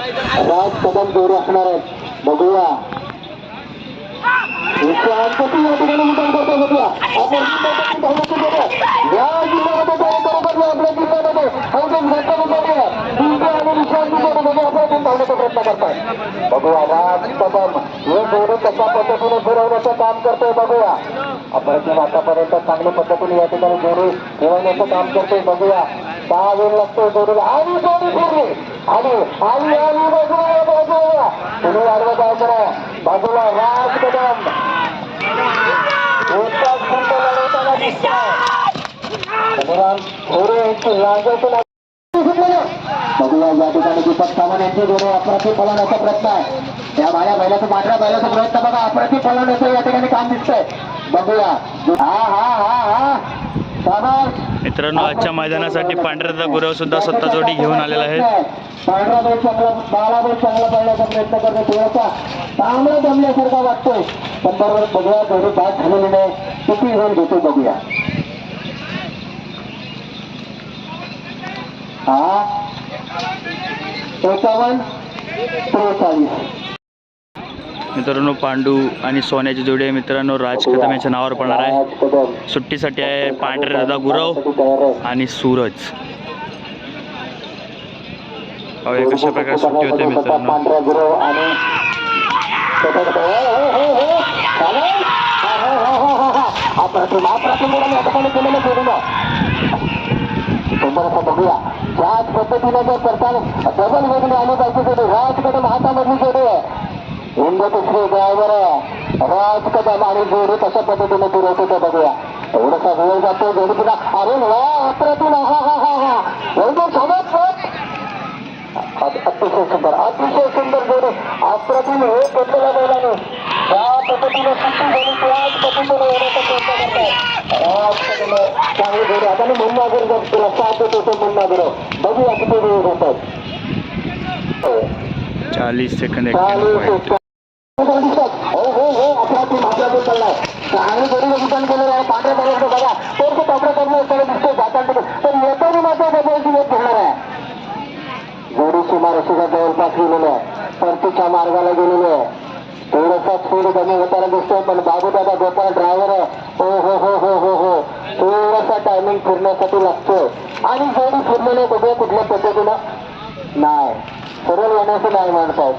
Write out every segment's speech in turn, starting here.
राज कदम जोडी असणार आहेत. बघूया. या ठिकाणी मुद्दाम करतो बघूया. आपण या जिल्ह्यामध्ये आपल्या जिल्ह्यामध्ये. आणि धावण्याचा प्रयत्न करतात बघूया राज कदम हे कशा पद्धतीने फिरवण्याचं काम करतोय बघूया. अप्रतिम आतापर्यंत चांगल्या पद्धतीने या ठिकाणी जोडी फिरवण्याचं काम करतोय बघूया. दहा वेळ लागतोय जोडीला आणि जोडी फिरली. आणि आणि आणि बाजूला बाजूला. तुम्ही आडवं काय करा. बाजूला राज कदम. एकाच खंड लढवताना दिसतोय. थोडे यांची बघूया या ठिकाणी दीपक सावंत प्रयत्न आहे. त्या माझ्या बैलाचा पांढऱ्या बैलाचा प्रयत्न बघा. अप्रतिम फलवण्याचं या ठिकाणी काम दिसतंय. बघूया. हा हा हा हा. मित्रांनो आजच्या मैदानासाठी पांढऱ्याचा गुरव सुद्धा सत्ता जोडी घेऊन आलेला आहे. पांढरा चांगला बाळा चांगला प्रयत्न वाटतोय पण बरोबर बघूया थोडी बाद झालेली नाही किती घेतो बघूया हा त्रेचाळीस. मित्रांनो पांडू आणि सोन्याची जोडी आहे मित्रांनो. राज कदम यांच्या नावावर पडणार आहे. सुट्टीसाठी आहे पांढरे दादा गुरव आणि सूरज. पाहूया कशा प्रकारे सुट्टी होते मित्रांनो. पांढरा बघूया त्याच पद्धतीने जर करताना डबल वेगळी आली पाहिजे जोडी राज कदम हातामधली जोडी आहे. तिसरी ड्रायव्हर राज कदम आणि जोडी कशा पद्धतीने फिरवतो ते बघूया. एवढसा वेळ जातो जोडी पुन्हा अरे वा अप्रतिम हा हा हा हा. एकदम सोबत अतिशय सुंदर अतिशय सुंदर जोडी. अप्रतिम हे घेतलेल्या बैलाने ज्या पद्धतीने सुट्टी झाली त्याच पद्धतीने येण्याचा प्रयत्न करतात राज कदम चांगली जोडी. आता मी मुन्ना गुरु तुला साथ देतो तो मुन्ना गुरु बघूया किती वेळ होतात चाळीस सेकंद चालू एक्क्याण्णव पॉईंट हो हो हो आपला चाललाय चांगली केलेलं आहे पांढऱ्या बघा तो कपडे दिसतो जाताना पण येताना मात्र वेळ घेणार आहे जोडी जवळपास आहे परतीच्या मार्गाला गेलेली आहे थोडासा स्पीड कमी होताना दिसतोय पण बाबू दादा गोपाळ ड्रायव्हर आहे हो हो हो हो हो हो थोडासा टायमिंग फिरण्यासाठी लागतोय आणि जोडी फिरलेली बघूया कुठल्या पद्धतीनं. नाही. सरळ येण्याचं नाही म्हणतात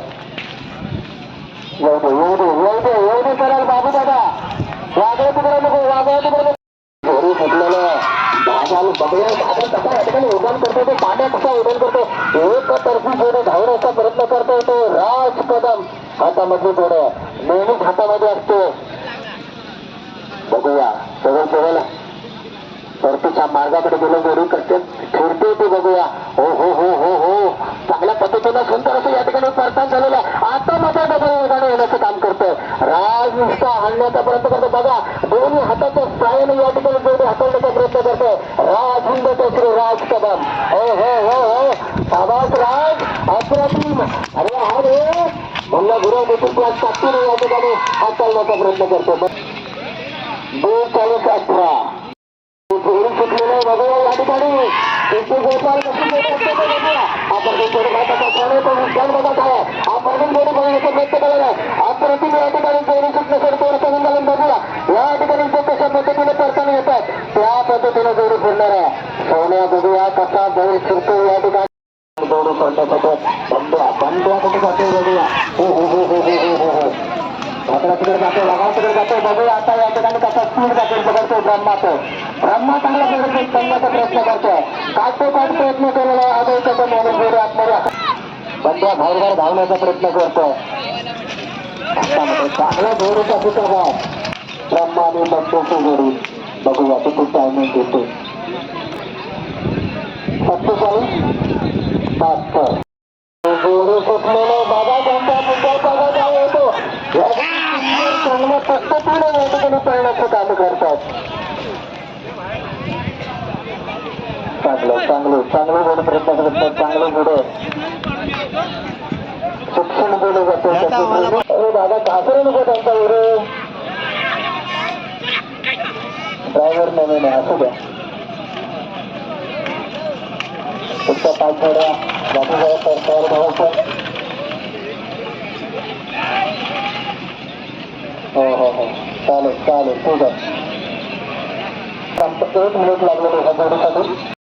येऊ दे येऊ दे येऊ दे येऊ दे कराल बाबू दादा वागळे तिकडे नको वागळे तिकडे घरी फुटलेलं आपण कसा या ठिकाणी करतो तो पाण्या कसा करतो एक जोडे धावण्याचा प्रयत्न करतो तो राज कदम हातामध्ये जोडे नेहमीच हातामध्ये असतो बघूया. सगळं सगळं परतीच्या मार्गाकडे गेलं जोडी करते फिरते ते बघूया हो हो हो हो हो चांगल्या पद्धतीनं सुंदर असं या ठिकाणी परतान झालेलं आहे आता मात्र डबल वेगाने येण्याचं काम करतोय राज नुसता आणण्याचा प्रयत्न करतो बघा दोन्ही हाताच्या साहाय्याने या ठिकाणी जोडी हाताळण्याचा प्रयत्न करतोय राज हिंद श्री राज कदम हो हो हो हो. शाबास राज. अप्रतिम. अरे अरे म्हणलं गुरु देखील क्लास टाकतील या ठिकाणी हाताळण्याचा प्रयत्न करतो. दोन चाळीस अठरा. जोडी सुटलेलं आहे बघूया या ठिकाणी. गोपाल कशी आपण पद्धतीने जोडी बोलणार आहे. सोन्या बघूया कसा जोडी फिरतो या ठिकाणी. जोडी करतात बंड्या ब्रह्मा चांगला प्रदर्शन प्रयत्न करतोय. काटोकाट प्रयत्न केलेला आहे आता त्याचा माणूस जोडी धावण्याचा प्रयत्न करतोय. चांगला जोडीचा सुटक आहे ब्रह्माने बघतो तो जोडी बघू याच्यातून टायमिंग देतो बाबा चांगलं काम करतात. चांगलं चांगलं चांगलं प्रयत्न करतात चांगलं बोल शिक्षण बोललं जातं. दादा घासरे नको त्यांचा विरोध ड्रायव्हर नवीन आहे असू द्या. पुढच्या पाच जोड्या बाकी तर तयार धरायचं हो हो हो. चालेल चालेल ठीक आहे एक मिनिट लागलं ह्या जोडीसाठी.